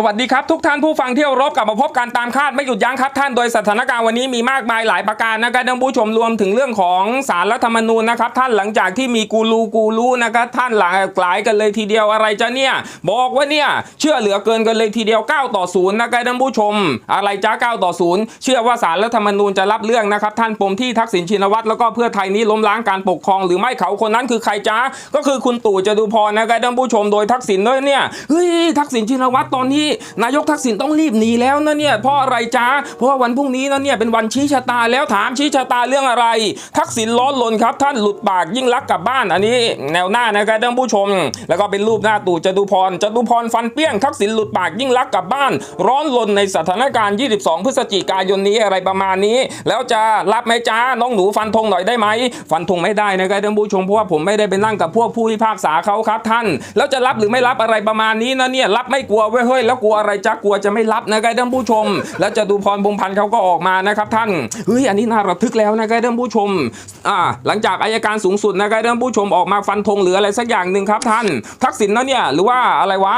สวัสดีครับ ทุกท่านผู้ฟังที่เคารพกลับมาพบกันตามคาดไม่หยุดยั้งครับท่านโดยสถานการณ์วันนี้มีมากมายหลายประการนะครับท่านผู้ชมรวมถึงเรื่องของสารรัฐธรรมนูญนะครับท่านหลังจากที่มีกูรูกูรูนะครับท่านหลากหลายกันเลยทีเดียวอะไรจะเนี่ยบอกว่าเนี่ยเชื่อเหลือเกินกันเลยทีเดียว 9 ต่อ0นะครับท่านผู้ชม อะไรจ้า9ต่อ0เชื่อว่าสารรัฐธรรมนูญจะรับเรื่องนะครับท่านปมที่ทักษิณชินวัตรแล้วก็เพื่อไทยนี้ล้มล้างการปกครองหรือไม่เขาคนนั้นคือใครจ้าก็คือคุณตู่จตุพรนะครับท่านผู้ชมโดยทักษิณเนี่ยเฮ้ยทักษิณชินวัตรตอนนี้นายกทักษิณต้องรีบหนีแล้วนะเนี่ยเพราะอะไรจ้าเพราะว่าวันพรุ่งนี้นะเนี่ยเป็นวันชี้ชะตาแล้วถามชี้ชะตาเรื่องอะไร ทักษิณร้อนลนครับ ท่านหลุดปากยิ่งรักกลับบ้านอันนี้ แนวหน้านะครับท่านผู้ชม แล้วก็เป็นรูปหน้าตู่จตุพรจตุพรฟันเปี้ยงทักษิณหลุดปากยิ่งรักกลับบ้าน ร้อนลนในสถานการณ์ 22 พฤศจิกายนนี้อะไรประมาณนี้ แล้วจะรับไหมจ้าน้องหนูฟันธงหน่อยได้ไหมฟันธงไม่ได้นะครับท่านผู้ชมเพราะว่าผมไม่ได้ไปนั่งกับพวกผู้พิพากษาเขาครับท่าน แล้วจะรับหรือไม่รับอะไรประมาณนี้นะเนี่ยรับไม่กลัวเว้ยเฮ้ยแล้วกลัวอะไรจ้ากลัวจะไม่รับนะครับท่านผู้ชม แล้วจะดูพรบุญพันธ์เขาก็ออกมานะครับท่านเฮ้ยอันนี้น่าระทึกแล้วนะครับท่านผู้ชมอ่าหลังจากอายการสูงสุดนะครับท่านผู้ชมออกมาฟันธงหรืออะไรสักอย่างหนึ่งครับท่าน ทักษิณนะเนี่ยหรือว่าอะไรวะ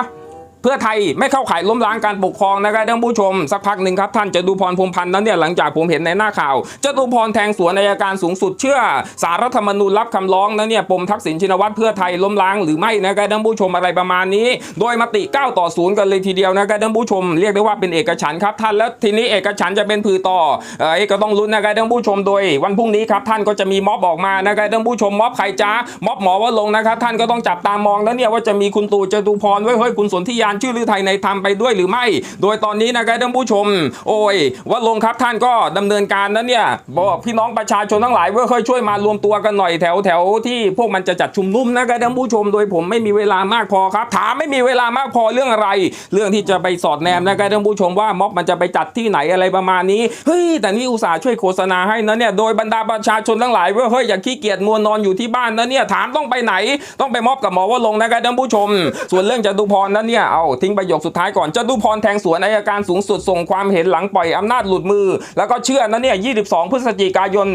เพื่อไทยไม่เข้าข่ายล้มล้างการปกครองนะครับท่านผู้ชมสักพักหนึ่งครับท่านจะดูพรพรมพันธ์นั้นเนี่ยหลังจากผมเห็นในหน้าข่าวจะดูพรแทงสวนอัยการสูงสุดเชื่อ สารรัฐธรรมนูญรับคำร้องนั้นเนี่ยปมทักษิณชินวัตรเพื่อไทยล้มล้างหรือไม่นะครับท่านผู้ชมอะไรประมาณนี้ โดยมติ 9 ต่อ0กันเลยทีเดียวนะครับท่านผู้ชมเรียกได้ว่าเป็นเอกฉันครับท่านแล้วทีนี้เอกฉันจะเป็นผือต่อเอ้ยก็ต้องลุ้นนะครับท่านผู้ชมโดย วันพรุ่งนี้ครับท่านก็จะมีม็อบออกมานะครับท่านผู้ชมม็อบใครจ้าม็อบหมอว่าลงนะครับท่านก็ต้องจับตามองแล้วเนี่ยว่าจะมีคุณตู่จตุพรไว้เฮ้ยคุณสนธิยานชื่อลือไทยในธรรมไปด้วยหรือไม่ โดยตอนนี้นะครับท่านผู้ชม โอ้ยว่าลงครับท่านก็ดำเนินการนั้นเนี่ยบอกพี่น้องประชาชนทั้งหลายว่าเฮ้ยช่วยมารวมตัวกันหน่อยแถวแถวที่พวกมันจะจัดชุมนุมนะครับท่านผู้ชม โดยผมไม่มีเวลามากพอครับ ถามไม่มีเวลามากพอเรื่องอะไร เรื่องที่จะไปสอดแนมนะครับท่านผู้ชมว่าม็อบมันจะไปจัดที่ไหนอะไรประมาณนี้เฮ้ยแต่นี่อุตส่าห์ช่วยโฆษณาให้นะเนี่ยโดยบรรดาประชาชนทั้งหลายว่าเฮ้ยอย่าขี้เกียจมัวนอนอยู่ที่บ้านนะเนี่ยถามต้องไปไหนต้องไปม็อบกับหมอว่าลงนะครับท่านผู้ชม ส่วนเรื่องจตุพรนั้นเนี่ยเอาทิ้งประโยคสุดท้ายก่อนจตุพรแทงสวนอัยการสูงสุดส่งความเห็นหลังปล่อยอำนาจหลุดมือ แล้วก็เชื่อนะเนี่ย 22 พฤศจิกายน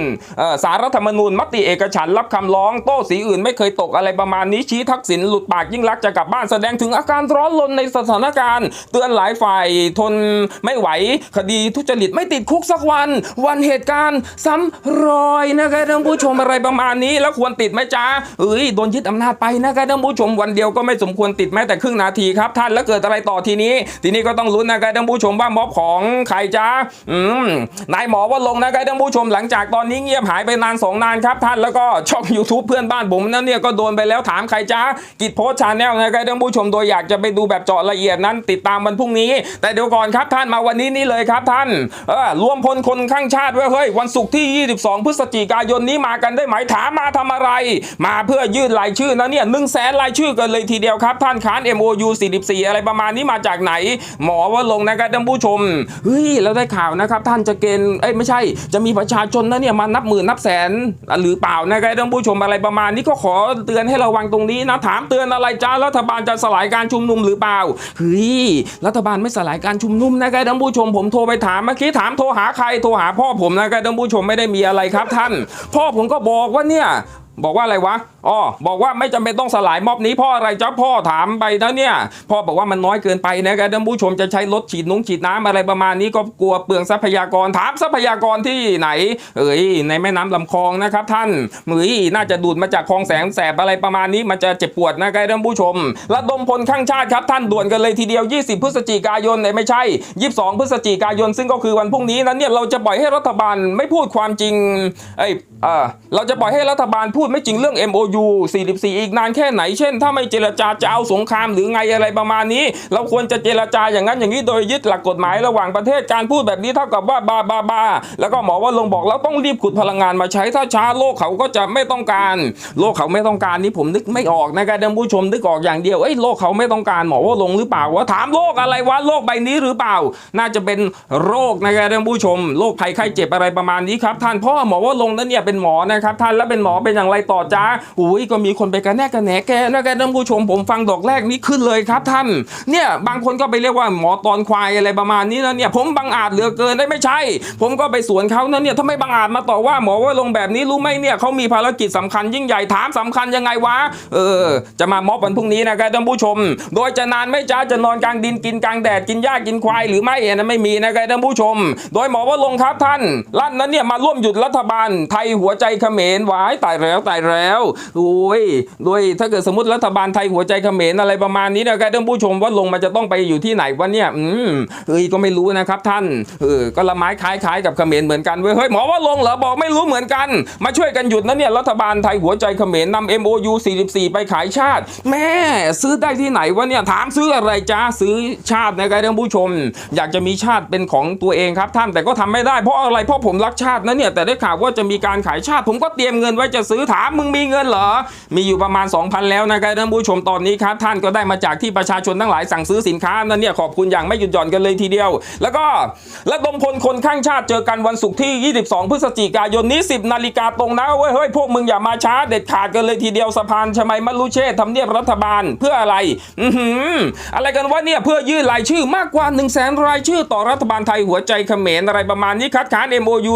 สารรัฐธรรมนูญมติเอกฉันรับคำร้อง โต้สีอื่นไม่เคยตกอะไรประมาณนี้ชี้ทักษิณหลุดปากยิ่งรักจะกลับบ้านแสดงถึงอาการร้อนรนในสถานการณ์ เตือนหลายฝ่ายทนไม่ไหวคดีทุจริตไม่ติดคุกสักวัน วันเหตุการณ์ซ้ำรอยนะครับท่านผู้ชมอะไรประมาณนี้ แล้วควรติดไหมจ้าเอ้ยโดนยึดอำนาจไปนะครับท่านผู้ชมวันเดียวก็ไม่สมควรติดแม้แต่ครึ่งนาทีครับท่านแล้วเกิดอะไรต่อทีนี้ ทีนี้ก็ต้องลุ้นนะครับท่านผู้ชมว่าม็อบของใครจ้าอืมนายหมอว่าลงนะครับท่านผู้ชมหลังจากตอนนี้เงียบหายไปนานสองนานครับท่านแล้วก็ช่อง YouTube เพื่อนบ้านผมนั่นเนี่ยก็โดนไปแล้วถามใครจ้ากิจโพสชาแนลนะครับท่านผู้ชมโดยอยากจะไปดูแบบเจาะละเอียดนั้น ติดตามวันพรุ่งนี้ แต่เดี๋ยวก่อนครับท่านมาวันนี้นี่เลยครับท่านเออรวมพลคนข้างชาติไว้เฮ้ยวันศุกร์ที่ 22 พฤศจิกายนนี้มากันได้ไหมถามมาทำอะไร มาเพื่อยื่นรายชื่อนะเนี่ยหนึ่งแสนรายชื่อกันเลยทีเดียวครับท่านค้าน MOU 44อะไรประมาณนี้มาจากไหน หมอว่าลงนะครับท่านผู้ชมเฮ้ยแล้วได้ข่าวนะครับ ท่านจะเกณฑ์เอ้ยไม่ใช่ จะมีประชาชนนะเนี่ยมานับหมื่นนับแสนหรือเปล่านะครับท่านผู้ชมอะไรประมาณนี้ก็ขอเตือนให้ระวังตรงนี้นะถามเตือนอะไรจ้ารัฐบาลจะสลายการชุมนุมหรือเปล่าเฮ้ยรัฐบาลไม่สลายการชุมนุมนะครับท่านผู้ชมผมโทรไปถามเมื่อกี้ถามโทรหาใครโทรหาพ่อผมนะครับท่านผู้ชมไม่ได้มีอะไรครับท่าน พ่อผมก็บอกว่าเนี่ยบอกว่าอะไรวะ อ๋อบอกว่าไม่จำเป็นต้องสลายม็อบนี้เพ่ออะไรจ้าพ่อถามไปนะเนี่ยพ่อบอกว่ามันน้อยเกินไปนะครับท่านผู้ชมจะใช้รถฉีดนุ้งฉีดน้ำอะไรประมาณนี้ก็กลัวเปลืองทรัพยากรถามทรัพยากรที่ไหน เอ้ยในแม่น้ำลำคลองนะครับ ท่านมือน่าจะดูดมาจากคลองแสงแสบอะไรประมาณนี้มันจะเจ็บปวดนะครับท่านผู้ชมระดมพลข้างชาติครับท่านด่วนกันเลยทีเดียว 20 พฤศจิกายนเนี่ยไม่ใช่ 22 พฤศจิกายน ซึ่งก็คือวันพรุ่งนี้นั้นเนี่ยเราจะปล่อยให้รัฐบาลไม่พูดความจริงเอ้ยเออเราจะปล่อยให้รัฐบาลพูดไม่จริงเรื่อง MOU ยู่ 44 อีกนานแค่ไหน เช่น ถ้าไม่เจรจาจะเอาสงครามหรือไงอะไรประมาณนี้ เราควรจะเจรจาอย่างนั้นอย่างนี้โดยยึดหลักกฎหมายระหว่างประเทศการพูดแบบนี้เท่ากับว่าบาบาบาแล้วก็หมอว่าลงบอกเราต้องรีบขุดพลังงานมาใช้ถ้าช้าโลกเขาก็จะไม่ต้องการ โลกเขาไม่ต้องการนี่ผมนึกไม่ออกนะครับท่านผู้ชมนึกออกอย่างเดียวเอ้ยโลกเขาไม่ต้องการหมอว่าลงหรือเปล่าวะถามโลกอะไรวะโลกใบนี้หรือเปล่า น่าจะเป็นโรคนะครับท่านผู้ชมโรคภัยไข้เจ็บอะไรประมาณนี้ครับท่านเพราะว่าหมอว่าลงนั้นเนี่ยเป็นหมอนะครับท่านแล้วเป็นหมอเป็นอย่างไรต่อจ้าหูยก็มีคนไปกระแนกกระแหนแกนะครับท่านผู้ชมผมฟังดอกแรกนี้ขึ้นเลยครับท่านเนี่ยบางคนก็ไปเรียกว่าหมอตอนควายอะไรประมาณนี้นะเนี่ยผมบังอาจเหลือเกินได้ไม่ใช่ ผมก็ไปสวนเขานะเนี่ยถ้าไม่บังอาจมาต่อว่าหมอว่าลงแบบนี้รู้ไหมเนี่ยเขามีภารกิจสำคัญยิ่งใหญ่ถามสำคัญยังไงวะเออจะมาม็อบวันพรุ่งนี้นะครับท่านผู้ชม โดยจะนานไม่จ้าจะนอนกลางดินกินกลางแดดกินหญ้ากินควายหรือไม่อันนั้นไม่มีนะครับท่านผู้ชม โดยหมอว่าลงครับท่านลั่นนั้นเนี่ยมาร่วมหยุดรัฐบาลไทยหัวใจเขมรหวายตายแล้วตายแล้วโอ้ยโดยถ้าเกิดสมมติรัฐบาลไทยหัวใจเขมรอะไรประมาณนี้นะครับท่านผู้ชมว่าลงมาจะต้องไปอยู่ที่ไหนวะเนี่ยอืมเอ้ยก็ไม่รู้นะครับท่านเออก็ละไม้คล้ายๆกับเขมรเหมือนกันเว้ยเฮ้ยหมอว่าลงเหรอบอกไม่รู้เหมือนกัน มาช่วยกันหยุดนะเนี่ยรัฐบาลไทยหัวใจเขมรนำ MOU 44 ไปขายชาติ แม่ซื้อได้ที่ไหนวะเนี่ยถามซื้ออะไรจ้าซื้อชาตินะครับท่านผู้ชม อยากจะมีชาติเป็นของตัวเองครับท่านแต่ก็ทำไม่ได้เพราะอะไรเพราะผมรักชาตินะเนี่ยแต่ได้ข่าวว่าจะมีการขายชาติ ผมก็เตรียมเงินไว้จะซื้อถามมึงมีเงินเหรอมีอยู่ประมาณ 2,000 แล้วนะครับท่านผู้ชมตอนนี้ครับท่านก็ได้มาจากที่ประชาชนทั้งหลายสั่งซื้อสินค้านั่นเนี่ยขอบคุณอย่างไม่หยุดหย่อนกันเลยทีเดียว แล้วก็ระดมพลคนข้างชาติเจอกันวันศุกร์ที่ 22 พฤศจิกายนนี้ 10 นาฬิกาตรงนะเว้ยเฮ้ยพวกมึงอย่ามาช้าเด็ดขาดกันเลยทีเดียวสะพานชมัยมรุเชษทำเนียบรัฐบาลเพื่ออะไรอืออะไรกันวะเนี่ยเพื่อยื่นรายชื่อมากกว่า1 0 0 0 0แสนรายชื่อต่อรัฐบาลไทยหัวใจเขมรอะไรประมาณนี้คัดค้าน MOU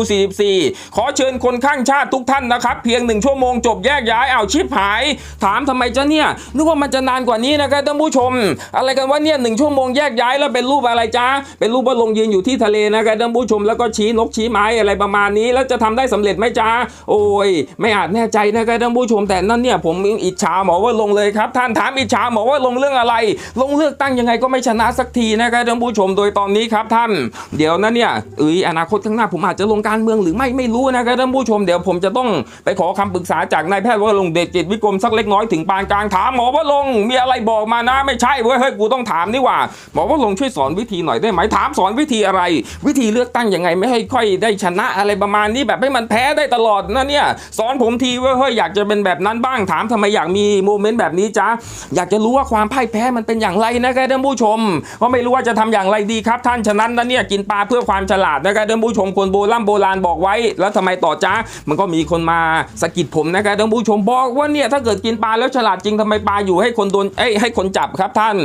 44 ขอเชิญคนข้างชาติทุกท่านนะครับ เพียงหนึ่งชั่วโมงจบแยกย้ายเอาชิปหาย ถามทำไมจ๊ะเนี่ยนึกว่ามันจะนานกว่านี้นะครับท่านผู้ชม อะไรกันวะเนี่ยหนึ่งชั่วโมงแยกย้ายแล้วเป็นรูปอะไรจ๊ะเป็นรูปว่าลงยืนอยู่ที่ทะเลนะครับท่านผู้ชมแล้วก็ชี้นกชี้ไม้อะไรประมาณนี้ แล้วจะทำได้สำเร็จไหมจ๊ะโอ้ย ไม่อาจแน่ใจนะครับท่านผู้ชม แต่นั่นเนี่ยผมอิจฉาหมอว่าลงเลยครับ ท่านถามอิจฉาหมอว่าลงเรื่องอะไร ลงเลือกตั้งยังไงก็ไม่ชนะสักทีนะครับท่านผู้ชมโดยตอนนี้ครับท่าน เดี๋ยวนั้นเนี่ยเอ้ยอนาคตข้างหน้าผมอาจจะลงการเมืองหรือไม่ไม่รู้นะครับท่านผู้ชมเดี๋ยวผมจะต้องไปขอคำปรึกษาจากนายแพทย์ว่าลงเดชจิตวิกรมสักเล็กน้อยถึงปานกลางถามหมอว่าลงมีอะไรบอกมานะไม่ใช่เว้ยเฮ้ยกูต้องถามนี่ว่าหมอว่าลงช่วยสอนวิธีหน่อยได้ไหมถามสอนวิธีอะไร วิธีเลือกตั้งยังไงไม่ให้ค่อยได้ชนะอะไรประมาณนี้แบบให้มันแพ้ได้ตลอดนะเนี่ยสอนผมทีเว่าเฮ้ยอยากจะเป็นแบบนั้นบ้างถามทำไมอยากมีโมเมนต์แบบนี้จ๊ะอยากจะรู้ว่าความพ่ายแพ้มันเป็นอย่างไรนะครับท่านผู้ชมเพราะไม่รู้ว่าจะทำอย่างไรดีครับ ท่านฉะนั้นนะเนี่ยกินปลาเพื่อความฉลาดนะครับท่านผู้ชมคนโบราณโบราณบอกไว้ แล้วทำไมต่อจ๊ะมันก็มีคนมาสะกิดผมนะครับท่านผู้ชมบอกว่าเนี่ยถ้าเกิดกินปลาแล้วฉลาดจริงทำไมปลาอยู่ให้คนโดนเอ้ยให้คนจับครับท่าน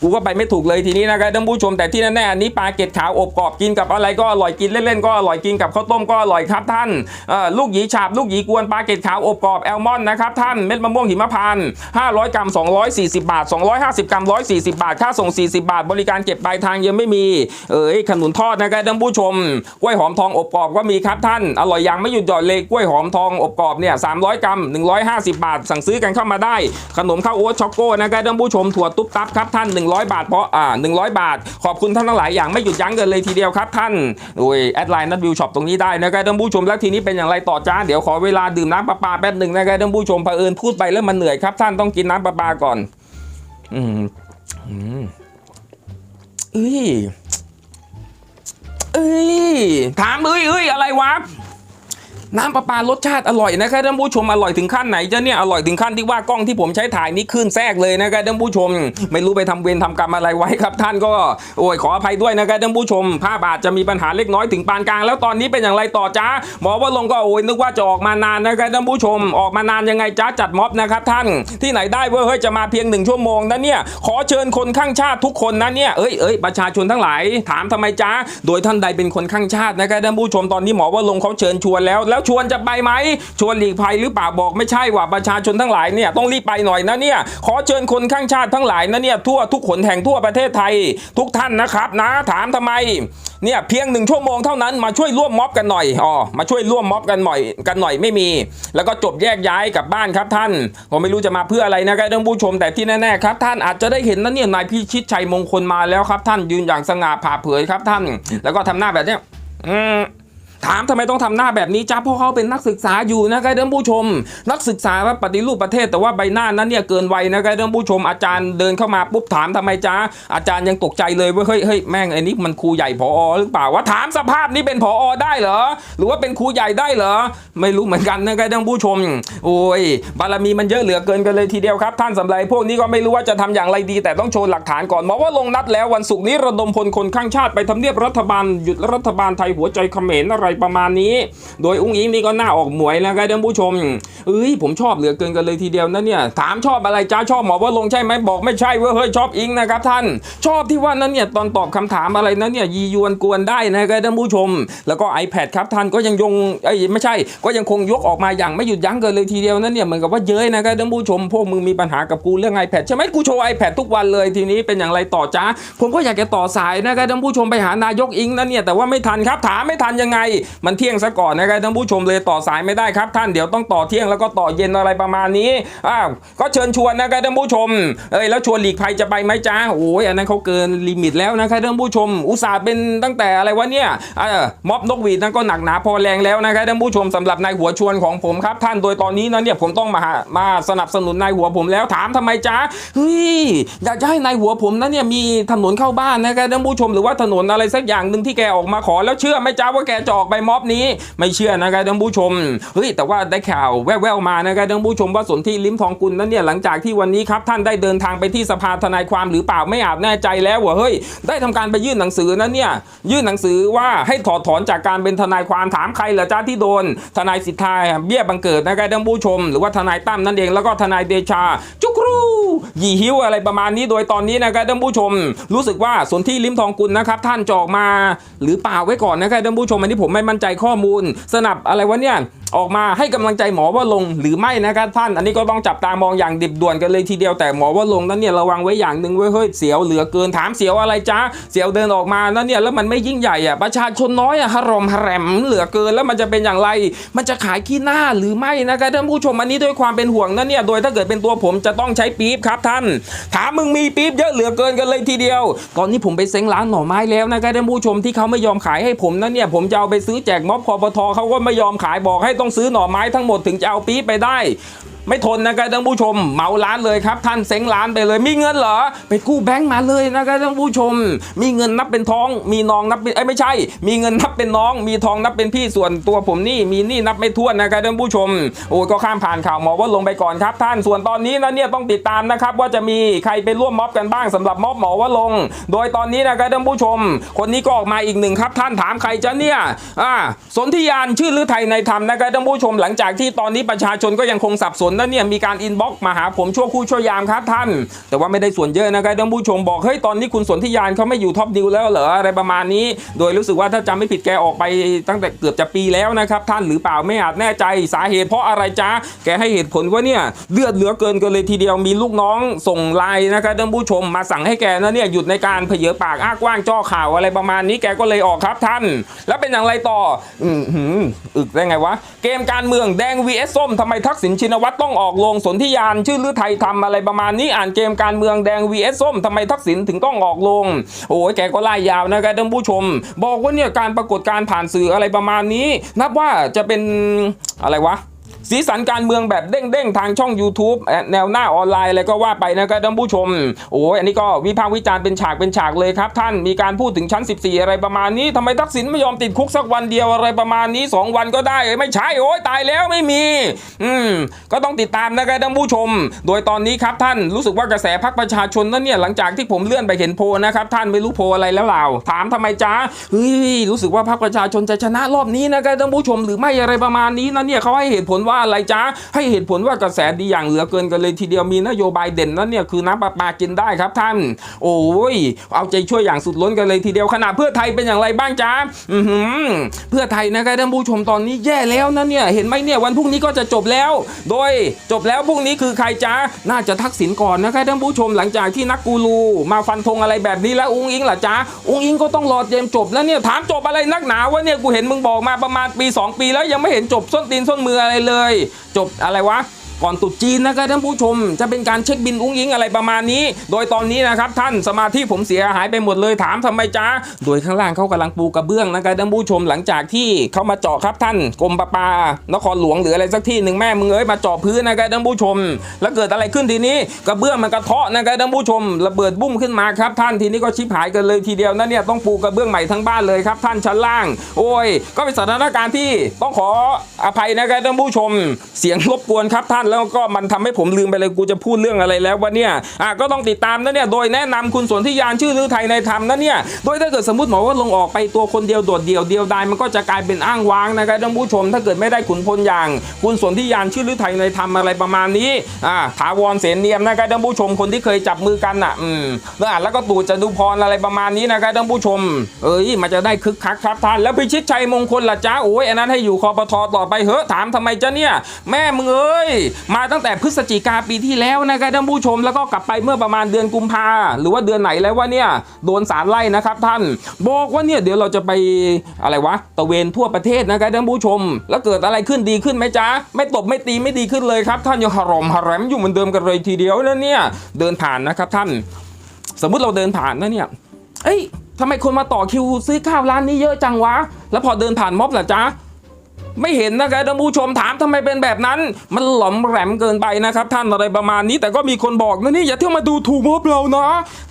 กูก็ไปไม่ถูกเลยทีนี้นะครับท่านผู้ชมแต่ที่แน่ๆอันนี้ปลาเกล็ดขาวอบกรอบกินกับอะไรก็อร่อยกินเล่นๆก็อร่อยกินกับข้าวต้มก็อร่อยครับท่านลูกหยีฉาบลูกหยีกวนปลาเกล็ดขาวอบกรอบแอลมอนด์นะครับท่านเม็ดมะม่วงหิมพานต์500 กรัม 240 บาท 250 กรัม 140 บาท ค่าส่ง 40 บาท บริการเก็บปลายทางยังไม่มี เอ้ยขนุนทอดนะครับท่านผู้ชมกล้วยหอมทองอบกรอบก็มีครับท่านอร่อยยังไม่หยุดหย่อนเลยกล้วยหอมทองอบกรอบเนี่ย300 กรัม150บาท สั่งซื้อกันเข้ามาได้ ขนมข้าวโอ๊ตช็อกโก้นะครับท่านผู้ชมถั่วตุ๊บตับครับท่าน 100 บาทเพราะอ่า100 บาท ขอบคุณท่านทั้งหลายอย่างไม่หยุดยั้งกันเลยทีเดียวครับท่านโอ้ยแอดไลน์นัดวิวช็อปตรงนี้ได้นะครับท่านผู้ชมแล้วทีนี้เป็นอย่างไรต่อจ้าเดี๋ยวขอเวลาดื่มน้ำประปาแป๊บหนึ่งนะครับท่านผู้ชมเผอิญพูดไปแล้วมันเหนื่อยครับท่านต้องกินน้ำประปาก่อน อืมอืมเอ้ยเอ้ยถามเอ้ยเอ้ยอะไรวะ น้ำประปารสชาติอร่อยนะครับท่านผู้ชมอร่อยถึงขั้นไหนจะเนี่ยอร่อยถึงขั้นที่ว่ากล้องที่ผมใช้ถ่ายนี่ขึ้นแทรกเลยนะครับท่านผู้ชม ไม่รู้ไปทำเวรทำกรรมอะไรไว้ครับ ท่านก็โอ้ยขออภัยด้วยนะครับท่านผู้ชมภาพอาจจะมีปัญหาเล็กน้อยถึงปานกลาง แล้วตอนนี้เป็นอย่างไรต่อจ้าหมอว่าลงก็โอ้ยนึกว่าจะออกมานานนะครับท่านผู้ชม ออกมานานยังไงจ้าจัดม็อบนะครับท่านที่ไหนได้เว้ยเฮ้ยจะมาเพียงหนึ่งชั่วโมงนะเนี่ยขอเชิญคนข้างชาติทุกคนนะเนี่ยเอ้ยเอ้ยประชาชนทั้งหลายถามทำไมจ้าโดยท่านใดเป็นคนข้างชาตินะครับท่านผู้ชมตอนนี้หมอว่าลงเขาเชิญชวนแล้วแล้วชวนจะไปไหม ชวนหลีกภัยหรือเปล่าบอกไม่ใช่ว่าประชาชนทั้งหลายเนี่ยต้องรีบไปหน่อยนะเนี่ยขอเชิญคนข้างชาติทั้งหลายนะเนี่ยทั่วทุกขนแห่งทั่วประเทศไทย ทุกท่านนะครับนะถามทำไมเนี่ยเพียงหนึ่งชั่วโมงเท่านั้นมาช่วยร่วมม็อบกันหน่อยอ๋อมาช่วยร่วมม็อบกันหน่อยกันหน่อยไม่มี แล้วก็จบแยกย้ายกลับบ้านครับท่านผมไม่รู้จะมาเพื่ออะไรนะครับท่านผู้ชมแต่ที่แน่ๆครับท่านอาจจะได้เห็นนะเนี่ยนายพิชิตชัยมงคลมาแล้วครับท่านยืนอย่างสง่าผ่าเผยครับท่าน แล้วก็ทำหน้าแบบเนี้ยอืม ถามทำไมต้องทำหน้าแบบนี้จ้าเพราะเขาเป็นนักศึกษาอยู่นะครับท่านผู้ชม นักศึกษาปฏิรูปประเทศแต่ว่าใบหน้านั้นเนี่ยเกินวัยนะครับท่านผู้ชมอาจารย์เดินเข้ามาปุ๊บถามทำไมจ้าอาจารย์ยังตกใจเลยว่าเฮ้ยเฮ้ยแม่งไอ้นี่มันครูใหญ่พอหรือเปล่าว่าถามสภาพนี้เป็นพอได้เหรอ หรือว่าเป็นครูใหญ่ได้เหรอ ไม่รู้เหมือนกันนะครับท่านผู้ชม โอ้ยบารมีมันเยอะเหลือเกินกันเลยทีเดียวครับท่านสำไรพวกนี้ก็ไม่รู้ว่าจะทำอย่างไรดี แต่ต้องโชว์หลักฐานก่อนหมอว่าลงนัดแล้ววันศุกร์นี้ระดมพลคนข้างชาติไปทำเนียบรัฐบาลหยุดรัฐบาลไทยหัวใจเขมรอะไรประมาณนี้ โดยอุ้งอิงนี่ก็หน้าออกหมวยนะครับท่านผู้ชมเอ้ยผมชอบเหลือเกินกันเลยทีเดียวนะเนี่ยถามชอบอะไรจ้าชอบหมอว่าลงใช่ไหมบอกไม่ใช่เว้ยเฮ้ยชอบอิงนะครับท่าน ชอบที่ว่านั้นเนี่ยตอนตอบคำถามอะไรนั้นเนี่ยยียวนกวนได้นะครับท่านผู้ชม แล้วก็ iPad ครับท่านก็ยังยงเอ้ไม่ใช่ ก็ยังคงยกออกมาอย่างไม่หยุดยั้งกันเลยทีเดียวนั่นเนี่ยเหมือนกับว่าเย้ยนะครับท่านผู้ชมพวกมึงมีปัญหากับกูเรื่อง iPad ใช่ไหมกูโชว์ iPad ทุกวันเลยทีนี้เป็นอย่างไรต่อจ้าผมก็อยากจะต่อสายนะครับท่านผู้ชมไปหานายกอิงนั่นเนี่ยแต่ว่าไม่ทันครับถามไม่ทันยังไงมันเที่ยงซะก่อนนะครับท่านผู้ชมเลยต่อสายไม่ได้ครับ ท่านเดี๋ยวต้องต่อเที่ยงแล้วก็ต่อเย็นอะไรประมาณนี้อ้าวก็เชิญชวนนะครับท่านผู้ชมเอ้ยแล้วชวนหลีกภัยจะไปไหมจ้าโอ้ยอันนั้นเขาเกินลิมิตแล้วนะครับท่านผู้ชม อุตส่าห์เป็นตั้งแต่อะไรวะเนี่ยม็อบนกหวีดนั้นก็หนักหนาพอแรงแล้วนะครับท่านผู้ชมสำหรับนายหัวชวนของผมครับ ท่านโดยตอนนี้นั้นเนี่ยผมต้องมามาสนับสนุนนายหัวผมแล้วถามทำไมจ้าเฮ้ยอยากจะให้นายหัวผมนั้นเนี่ยมีถนนเข้าบ้านนะครับท่านผู้ชมหรือว่าถนนอะไรสักอย่างหนึ่งที่แกออกมาขอแล้วเชื่อไหมจ้าว่าแกจะออกไปม็อบนี้ไม่เชื่อนะครับท่านผู้ชมเฮ้ยแต่ว่าได้ข่าวแว่วๆมานะครับท่านผู้ชมว่าสนที่ลิ้มทองกุลนั้นเนี่ยหลังจากที่วันนี้ครับท่านได้เดินทางไปที่สภาทนายความหรือเปล่าไม่อาจแน่ใจแล้วว่าเฮ้ยได้ทำการไปยื่นหนังสือนั้นเนี่ยยื่นหนังสือว่าให้ถอดถอนจากการเป็นทนายความถามใครเหรอจ้าที่โดน ทนายสิทธาเบี้ยบังเกิดนะครับท่านผู้ชม หรือว่าทนายตั้มนั่นเองแล้วก็ทนายเดชา จุกรูหยี่หิวอะไรประมาณนี้โดยตอนนี้นะครับท่านผู้ชม รู้สึกว่าสนที่ลิ้มทองกุลนะครับท่านจะออกมาหรือเปล่าไว้ก่อนนะครับท่านผู้ชมอันนี้ผมไม่มั่นใจข้อมูล สนับอะไรวะเนี่ย ออกมาให้กำลังใจหมอว่าลงหรือไม่นะครับท่าน อันนี้ก็ต้องจับตามองอย่างดิบด่วนกันเลยทีเดียวแต่หมอว่าลงนั้นเนี่ยระวังไว้อย่างหนึ่งไว้เฮ้ยเสียวเหลือเกินถามเสียวอะไรจ้าเสียวเดินออกมานั้นเนี่ยแล้วมันไม่ยิ่งใหญ่อะประชาชนน้อยอะฮารอมฮาแรมเหลือเกินแล้วมันจะเป็นอย่างไร มันจะขายขี้หน้าหรือไม่นะครับท่านผู้ชมอันนี้ด้วยความเป็นห่วงนั้นเนี่ยโดยถ้าเกิดเป็นตัวผมจะต้องใช้ปี๊บครับท่าน ถามมึงมีปี๊บเยอะเหลือเกินกันเลยทีเดียว ตอนนี้ผมไปเซ้งร้านหน่อไม้แล้วนะครับท่านผู้ชมที่เขาไม่ยอมขายให้ผมนั้นเนี่ยผมจะเอาไปซื้อแจกม็อบคอปทเขาก็ไม่ยอมขายบอกให้ต้องซื้อหน่อไม้ทั้งหมดถึงจะเอาปี๊บไปได้ ไม่ทนนะครับท่านผู้ชมเหมาร้านเลยครับ ท่านเซ้งร้านไปเลย มีเงินเหรอ ไปกู้แบงก์มาเลยนะครับท่านผู้ชม มีเงินนับเป็นทอง มีนองนับเป็นเอ้ไม่ใช่ มีเงินนับเป็นน้อง มีทองนับเป็นพี่ส่วนตัวผมนี่มีนี่นับไม่ถ้วนนะครับท่านผู้ชมโอ้ก็ข้ามผ่านข่าวหมอว่าลงไปก่อนครับ ท่านส่วนตอนนี้นะเนี่ยต้องติดตามนะครับว่าจะมีใครไปร่วมม็อบกันบ้างสำหรับม็อบหมอว่าลง โดยตอนนี้นะครับท่านผู้ชม คนนี้ก็ออกมาอีกหนึ่งครับ ท่านถามใครจะเนี่ยอ่าสนธิยานชื่อลือไทยในธรรมนะครับท่านผู้ชม หลังจากที่ตอนนี้ประชาชนก็ยังคงสับสนนะเนี่ยมีการอินบ็อกมาหาผมชั่วคู่ชั่วยามครับท่าน แต่ว่าไม่ได้ส่วนเยอะนะครับท่านผู้ชมบอกเฮ้ยตอนนี้คุณสนธิยานเขาไม่อยู่ท็อปดิวแล้วเหรออะไรประมาณนี้ โดยรู้สึกว่าถ้าจำไม่ผิดแกออกไปตั้งแต่เกือบจะปีแล้วนะครับท่านหรือเปล่าไม่อาจแน่ใจสาเหตุเพราะอะไรจ้าแกให้เหตุผลว่าเนี่ยเลือดเหลือเกินกันเลยทีเดียวมีลูกน้องส่งไลน์นะครับท่านผู้ชมมาสั่งให้แกนะเนี่ยหยุดในการเผยปากอ้ากว้างจ้อข่าวอะไรประมาณนี้แกก็เลยออกครับท่าน แล้วเป็นอย่างไรต่ออือหืออึกได้ไงวะเกมการเมืองแดง vs ส้มทำไมทักษิณชินวัตรต้องออกลงสนธิยานชื่อลือไทยทำอะไรประมาณนี้อ่านเกมการเมืองแดง vs ส้มทำไมทักษิณถึงต้องออกลง โอ้ยแกก็ไล่ยาวนะครับท่านผู้ชม บอกว่าเนี่ยการปรากฏการผ่านสื่ออะไรประมาณนี้ นับว่าจะเป็นอะไรวะ สีสันการเมืองแบบเด้งๆ ทางช่อง YouTube แนวหน้าออนไลน์อะไรก็ว่าไปนะครับท่านผู้ชม โอ้ยอันนี้ก็วิพากษ์วิจารณ์เป็นฉากเป็นฉากเลยครับ ท่านมีการพูดถึงชั้น 14 อะไรประมาณนี้ทำไมทักษิณไม่ยอมติดคุกสักวันเดียวอะไรประมาณนี้ 2 วันก็ได้ไม่ใช่โอ้ยตายแล้วไม่มี อืมก็ต้องติดตามนะครับท่านผู้ชม โดยตอนนี้ครับท่านรู้สึกว่ากระแสพักประชาชนนั้นเนี่ยหลังจากที่ผมเลื่อนไปเห็นโพลนะครับท่านไม่รู้โพลอะไรแล้วเปล่าถามทำไมจ้าเฮ้ยรู้สึกว่าพักประชาชนจะชนะรอบนี้นะครับท่านผู้ชมหรือไม่อะไรประมาณนี้นะเนี่ยเขาให้เหตุผลว่าอะไรจ้าให้เหตุผลว่ากระแสดีอย่างเหลือเกินกันเลยทีเดียวมีนโยบายเด่นนั้นเนี่ยคือน้ำประปากินได้ครับท่าน โอ้ยเอาใจช่วยอย่างสุดล้นกันเลยทีเดียวขณะเพื่อไทยเป็นอย่างไรบ้างจ้าอือหือเพื่อไทยนะครับท่านผู้ชมตอนนี้แย่แล้วนะเนี่ยเห็นไหมเนี่ยวันพรุ่งนี้ก็จะจบแล้ว โดยจบแล้วพรุ่งนี้คือใครจ้าน่าจะทักษิณก่อนนะครับท่านผู้ชมหลังจากที่นักกูรูมาฟันธงอะไรแบบนี้แล้วอุ้งอิงล่ะจ้าอุ้งอิงก็ต้องรอเจมส์จบแล้วเนี่ยถามจบอะไรนักหนาวะเนี่ยกูเห็นมึงบอกมาประมาณปี 2 ปีแล้วยังไม่เห็นจบส้นตีนส้นมืออะไรเลยจบอะไรวะ ก่อนตรุษจีนนะครับท่านผู้ชม จะเป็นการเช็คบินอุ้งยิงอะไรประมาณนี้ โดยตอนนี้นะครับท่านสมาธิผมเสียหายไปหมดเลยถามทำไมจ้าโดยข้างล่างเขากำลังปูกระเบื้องนะครับท่านผู้ชมหลังจากที่เขามาเจาะครับท่านกรมประปานครหลวงหรืออะไรสักที่หนึ่งแม่มึงเอ้ยมาเจาะพื้นนะครับท่านผู้ชม แล้วเกิดอะไรขึ้นทีนี้กระเบื้องมันกระเทาะนะครับท่านผู้ชม ระเบิดบุ้มขึ้นมาครับท่านทีนี้ก็ชิบหายกันเลยทีเดียวนะเนี่ยต้องปูกระเบื้องใหม่ทั้งบ้านเลยครับท่านชั้นล่าง โอ้ย ก็เป็นสถานการณ์ที่ต้องขออภัยนะครับท่านผู้ชม เสียงรบกวนครับท่านแล้วก็มันทำให้ผมลืมไปเลยกูจะพูดเรื่องอะไรแล้ววะเนี่ยอะก็ต้องติดตามนะเนี่ยโดยแนะนำคุณสนธิยานชื่อลือไทยในธรรมนะเนี่ยโดยถ้าเกิดสมมติหมอว่าลงออกไปตัวคนเดียวโดดเดี่ยวเดียวดายมันก็จะกลายเป็นอ้างว้างนะครับท่านผู้ชม ถ้าเกิดไม่ได้ขุนพลอย่าง คุณสนธิยานชื่อลือไทยในธรรมอะไรประมาณนี้อ่าถาวรเสนเนียมนะครับท่านผู้ชมคนที่เคยจับมือกันอะอืมแล้วอะแล้วก็ตู่จตุพรอะไรประมาณนี้นะครับท่านผู้ชม เอ้ยมันจะได้คึกคักครับท่านแล้วพิชิตชัยมงคลล่ะจ้าโอ้ยอันนั้นให้อยู่คอปทต่อไปเฮ้อะถามทำไมจ้าเนี่ยแม่มึงเอ้ยมาตั้งแต่พฤศจิกาปีที่แล้วนะครับท่านผู้ชมแล้วก็กลับไปเมื่อประมาณเดือนกุมภาหรือว่าเดือนไหนแล้วว่าเนี่ยโดนสารไล่นะครับท่านบอกว่าเนี่ยเดี๋ยวเราจะไปอะไรวะตะเวนทั่วประเทศนะครับท่านผู้ชม แล้วเกิดอะไรขึ้นดีขึ้นไหมจ๊ะไม่ตบไม่ตีไม่ดีขึ้นเลยครับ ท่านยังหรอมหรมอยู่เหมือนเดิมกันเลยทีเดียวนะเนี่ยเดินผ่านนะครับท่าน สมมุติเราเดินผ่านนะเนี่ยเอ้ยทำไมคนมาต่อคิวซื้อข้าวร้านนี้เยอะจังวะ แล้วพอเดินผ่านม็อบล่ะจ๊ะ ไม่เห็นนะครับท่านผู้ชมถามทำไมเป็นแบบนั้น มันหลอมแหลมเกินไปนะครับ ท่านอะไรประมาณนี้ แต่ก็มีคนบอกนะนี่อย่าเที่ยวมาดูถูกม็อบเรานะ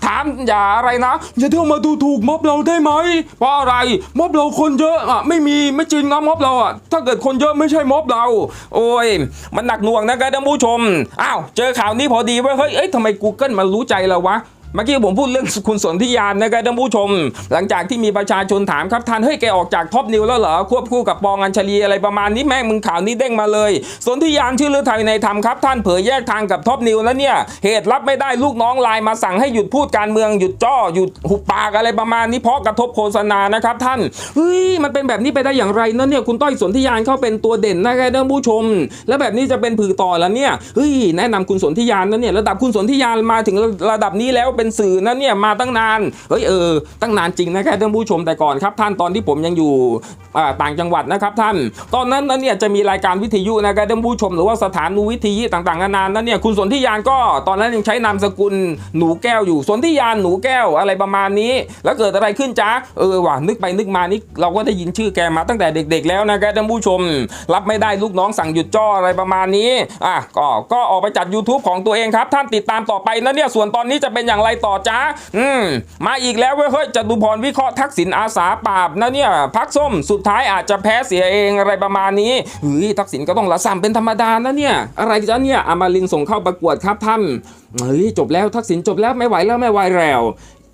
ถามอย่าอะไรนะ อย่าเที่ยวมาดูถูกม็อบเราได้ไหมเพราะอะไรม็อบเราคนเยอะอะไม่มีไม่จริงนะม็อบเราอะถ้าเกิดคนเยอะไม่ใช่ม็อบเรา โอ้ย มันหนักหน่วงนะครับท่านผู้ชมอ้าวเจอข่าวนี้พอดีว้ยเฮ้ยเอ้ยทำไม Google มันรู้ใจเราวะ เมื่อกี้ผมพูดเรื่องคุณสนธิยานนะครับท่านผู้ชม หลังจากที่มีประชาชนถามครับท่านเฮ้ยแกออกจากท็อปนิวแล้วเหรอควบคู่กับปองอัญชลีอะไรประมาณนี้แม่งมึงข่าวนี้เด้งมาเลย สนธิยานชื่อเลือไทยในธรรมครับ ท่านเผยแยกทางกับท็อปนิวแล้วเนี่ยเหตุรับไม่ได้ลูกน้องไลน์มาสั่งให้หยุดพูดการเมืองหยุดจ้อหยุดหุบปากอะไรประมาณนี้เพราะกระทบโฆษณานะครับท่านเฮ้ยมันเป็นแบบนี้ไปได้อย่างไรนะเนี่ยคุณต้อยสนธิยานเขาเป็นตัวเด่นนะครับท่านผู้ชม แล้วแบบนี้จะเป็นผือต่อแล้วเนี่ยเฮ้ยแนะนำคุณสนธิยานนะเนี่ยระดับคุณสนธิยานมาถึงระดับนี้แล้วเป็นสื่อนะเนี่ยมาตั้งนานเฮ้ยเออตั้งนานจริงนะครับท่านผู้ชมแต่ก่อนครับ ท่านตอนที่ผมยังอยู่ต่างจังหวัดนะครับท่าน ตอนนั้นนั้นเนี่ยจะมีรายการวิทยุนะครับท่านผู้ชมหรือว่าสถานูวิทยุต่างๆนานานั้นเนี่ยคุณสนธิยานก็ตอนนั้นยังใช้นามสกุลหนูแก้วอยู่สนธิยานหนูแก้วอะไรประมาณนี้ แล้วเกิดอะไรขึ้นจ๊ะเออว่ะนึกไปนึกมานี่เราก็ได้ยินชื่อแกมาตั้งแต่เด็ก ๆ แล้วนะครับท่านผู้ชม รับไม่ได้ลูกน้องสั่งหยุดจ้ออะไรประมาณนี้อะก็ก็ออกไปจัด YouTube ของตัวเองครับ ท่านติดตามต่อไปนะเนี่ยส่วนตอนนี้จะเป็นอย่างไรต่อจ้าอืมมาอีกแล้วเว้ยเฮ้ยจตุพรวิเคราะห์ทักษิณอาสาปราบนะเนี่ยพักส้มสุดท้ายอาจจะแพ้เสียเองอะไรประมาณนี้เฮ้ยทักษิณก็ต้องละซ้ำเป็นธรรมดานะเนี่ย อะไรจ้ะเนี่ยอมารินส่งเข้าประกวดครับท่านเฮ้ยจบแล้วทักษิณจบแล้วไม่ไหวแล้วไม่ไหวแล้ว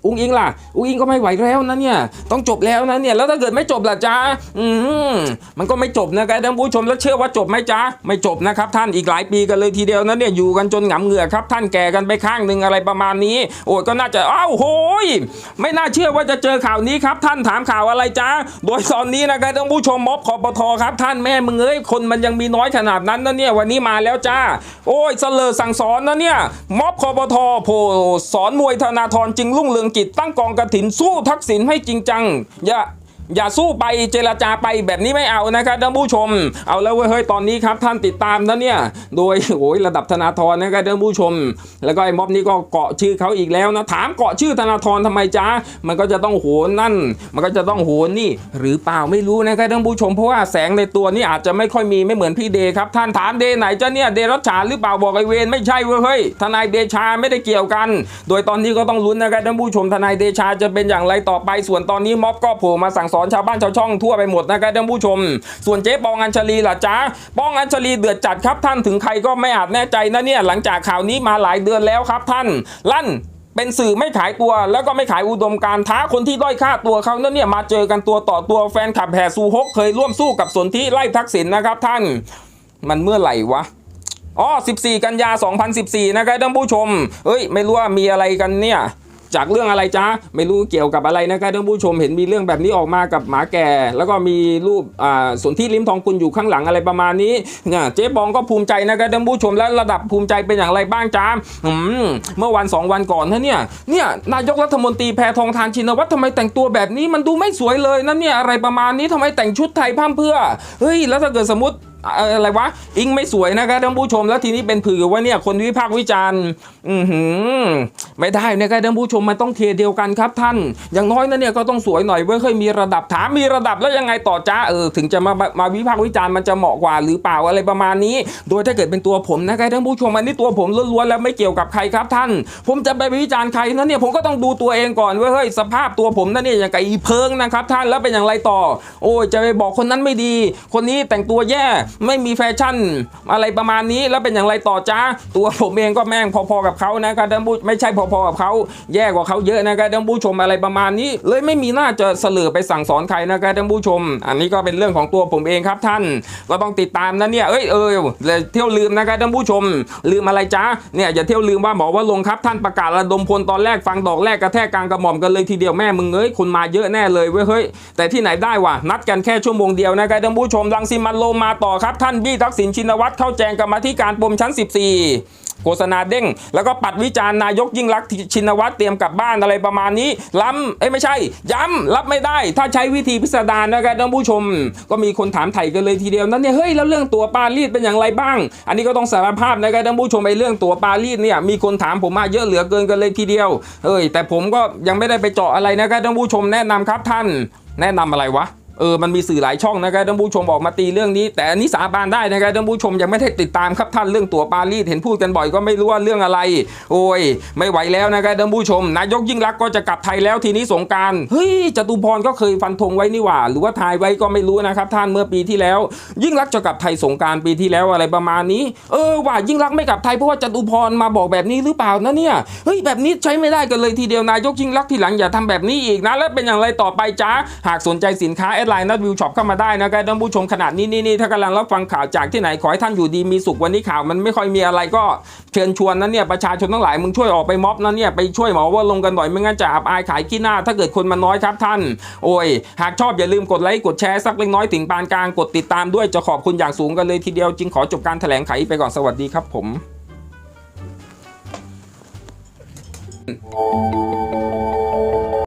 อุ้งอิงล่ะ อุ้งอิงก็ไม่ไหวแล้วนะเนี่ย ต้องจบแล้วนะเนี่ย แล้วถ้าเกิดไม่จบล่ะจ๊ะ อืมมันก็ไม่จบนะครับท่านผู้ชมแล้วเชื่อว่าจบไหมจ๊ะ ไม่จบนะครับท่านอีกหลายปีกันเลยทีเดียวนะเนี่ย อยู่กันจนหงำเหงื่อครับ ท่านแก่กันไปข้างหนึ่งอะไรประมาณนี้ โอ้ยก็น่าจะอ้าวโหย ไม่น่าเชื่อว่าจะเจอข่าวนี้ครับ ท่านถามข่าวอะไรจ๊ะ โดยตอนนี้นะครับท่านผู้ชมม็อบคอปทครับ ท่านแม่มึงเอ้ย คนมันยังมีน้อยขนาดนั้นนะเนี่ย วันนี้มาแล้วจ้า โอ้ยเสลอสั่งสอนนะเนี่ย ม็อบคอปทโผสอนมวยธนาธรจึงรุ่งเรืองกิจตั้งกองกระถินสู้ทักษิณให้จริงจัง อย่า อย่าสู้ไปเจรจาไปแบบนี้ไม่เอานะครับท่านผู้ชม เอาแล้วเว้ยเฮ้ยตอนนี้ครับท่านติดตามนะเนี่ยโดยโอ้ยระดับธนาธรนะครับท่านผู้ชม แล้วก็ไอ้ม็อบนี้ก็เกาะชื่อเขาอีกแล้วนะถามเกาะชื่อธนาธรทำไมจ๊ะมันก็จะต้องโหนนั่น มันก็จะต้องโหนนี่ หรือเปล่าไม่รู้นะครับท่านผู้ชมเพราะว่าแสงในตัวนี่อาจจะไม่ค่อยมีไม่เหมือนพี่เดครับท่านถามเดไหนจ๊ะเนี่ยเดรัชชาหรือเปล่าบอกไอเวนไม่ใช่เว้ยเฮ้ยทนายเดชาไม่ได้เกี่ยวกัน โดยตอนนี้ก็ต้องลุ้นนะครับท่านผู้ชมทนายเดชาจะเป็นอย่างไรต่อไปส่วนตอนนี้ม็อบก็โผล่มาสั่งสอนชาวบ้านชาวช่องทั่วไปหมดนะครับท่านผู้ชม ส่วนเจ๊ปองอัญชลีล่ะจ๊ะปองอัญชลีเดือดจัดครับท่านถึงใครก็ไม่อาจแน่ใจนะเนี่ยหลังจากข่าวนี้มาหลายเดือนแล้วครับท่าน ลั่นเป็นสื่อไม่ขายตัวแล้วก็ไม่ขายอุดมการท้าคนที่ด้อยค่าตัวเขานั่นเนี่ยมาเจอกันตัวต่อตัวแฟนคลับแห่ซูฮกเคยร่วมสู้กับสนธิไล่ทักษิณนะครับท่าน มันเมื่อไหร่วะอ๋อ 14 กันยา 2014 นะครับท่านผู้ชม เอ้ย ไม่รู้ว่ามีอะไรกันเนี่ย จากเรื่องอะไรจ๊ะไม่รู้เกี่ยวกับอะไรนะครับท่านผู้ชมเห็นมีเรื่องแบบนี้ออกมากับหมาแก่ แล้วก็มีรูปอ่าสนที่ลิ้มทองคุณอยู่ข้างหลังอะไรประมาณนี้เนี่ยเจ๊บองก็ภูมิใจนะครับท่านผู้ชมแล้วระดับภูมิใจเป็นอย่างไรบ้างจ๊ะอืมเมื่อวันสองวันก่อนนะเนี่ยเนี่ยนายกรัฐมนตรีแพทองทานชินวัตรทำไมแต่งตัวแบบนี้มันดูไม่สวยเลยนะเนี่ยอะไรประมาณนี้ทำไมแต่งชุดไทยพร่ำเพื่อเฮ้ยแล้วถ้าเกิดสมมติ อะไรวะอิงไม่สวยนะครับท่านผู้ชมแล้วทีนี้เป็นผือว่าเนี่ยคนวิพากษ์วิจารณ์อือหือไม่ได้นะครับท่านผู้ชมมันต้องเทเดียวกันครับท่าน อย่างน้อยนะเนี่ยก็ต้องสวยหน่อยเว้ยเคยมีระดับถามมีระดับแล้วยังไงต่อจ้าเออถึงจะมามาวิพากษ์วิจารณ์มันจะเหมาะกว่าหรือเปล่าอะไรประมาณนี้ โดยถ้าเกิดเป็นตัวผมนะครับท่านผู้ชมอันนี้ตัวผมล้วนๆแล้วไม่เกี่ยวกับใครครับท่าน ผมจะไปวิจารณ์ใครนะเนี่ยผมก็ต้องดูตัวเองก่อนเว้ยเฮ้ยสภาพตัวผมนะเนี่ยอย่างกับอีเพิงนะครับท่านแล้วเป็นอย่างไรต่อ โอ้ยจะไปบอกคนนั้นไม่ดี คนนี้แต่งตัวแย่ไม่มีแฟชั่น อะไรประมาณนี้แล้วเป็นอย่างไรต่อจ้าตัวผมเองก็แม่งพอๆกับเขานะครับท่านผู้ไม่ใช่พอๆกับเขาแย่กว่าเขาเยอะนะครับท่านผู้ชมอะไรประมาณนี้ เลยไม่มีน่าจะเสลือไปสั่งสอนใครนะครับท่านผู้ชม อันนี้ก็เป็นเรื่องของตัวผมเองครับท่าน ก็ต้องติดตามนะเนี่ยเอ้ยเออเลยเที่ยวลืมนะครับท่านผู้ชม ลืมอะไรจ้าเนี่ยอย่าเที่ยวลืมว่าหมอว่าลงครับท่านประกาศระดมพลตอนแรกฟังดอกแรกกระแทกกลางกระหม่อมกันเลยทีเดียวแม่มึงเอ้ยคนมาเยอะแน่เลยเว้ยเฮ้ยแต่ที่ไหนได้วะนัดกันแค่ชั่วโมงเดียวนะครับท่านผู้ชมรังสิมันโลมาต่อครับท่านบี้ทักษิณชินวัตรเข้าแจงกรรมธิการปมชั้น 14โฆษณาเด้ง แล้วก็ปัดวิจารณ์นายกยิ่งรักชินวัตรเตรียมกลับบ้านอะไรประมาณนี้ล้ำเอ้ยไม่ใช่ ย้ำรับไม่ได้ ถ้าใช้วิธีพิสดารนะครับท่านผู้ชม ก็มีคนถามไถ่กันเลยทีเดียวนั้นเนี่ยเฮ้ยแล้วเรื่องตัวปารีสเป็นอย่างไรบ้าง อันนี้ก็ต้องสารภาพนะครับท่านผู้ชมไอ้เรื่องตัวปารีสเนี่ยมีคนถามผมมาเยอะเหลือเกินกันเลยทีเดียวเอ้ยแต่ผมก็ยังไม่ได้ไปเจาะอะไรนะครับท่านผู้ชมแนะนำครับท่าน แนะนำอะไรวะ เออมันมีสื่อหลายช่องนะครับท่านผู้ชมออกมาตีเรื่องนี้ แต่อันนี้สาบานได้นะครับท่านผู้ชมยังไม่ได้ติดตามครับท่านเรื่องตั๋วปารีสเห็นพูดกันบ่อยก็ไม่รู้ว่าเรื่องอะไร โอ้ย ไม่ไหวแล้วนะครับท่านผู้ชม นายกยิ่งรักก็จะกลับไทยแล้วทีนี้สงการเฮ้ยจตุพรก็เคยฟันธงไว้นี่หว่า หรือว่าทายไว้ก็ไม่รู้นะครับท่านเมื่อปีที่แล้ว ยิ่งรักจะกลับไทยสงการปีที่แล้วอะไรประมาณนี้ เออว่ายิ่งรักไม่กลับไทยเพราะว่าจตุพรมาบอกแบบนี้หรือเปล่านะเนี่ยเฮ้ยแบบนี้ใช้ไม่ได้กันเลยทีเดียวนายกยิ่งรักทีหลังอย่าทำแบบนี้อีกนะ แล้วเป็นอย่างไรต่อไปจ้าหากสนใจสินค้าแอดไลน์นัดวิวช็อปเข้ามาได้นะครับท่านผู้ชมขนาดนี้นี่นี่ถ้ากำลังรับฟังข่าวจากที่ไหนขอให้ท่านอยู่ดีมีสุขวันนี้ข่าวมันไม่ค่อยมีอะไรก็เชิญชวนนั้นเนี่ยประชาชนทั้งหลายมึงช่วยออกไปม็อบนั้นเนี่ยไปช่วยหมอว่าลงกันหน่อยไม่งั้นจะอับอายขายขี้หน้า ถ้าเกิดคนมันน้อยครับท่าน โอ้ย หากชอบอย่าลืมกดไลค์กดแชร์สักเล็กน้อยถึงปานกลางกดติดตามด้วยจะขอบคุณอย่างสูงกันเลยทีเดียวจึงขอจบการแถลงไขไปก่อนสวัสดีครับผม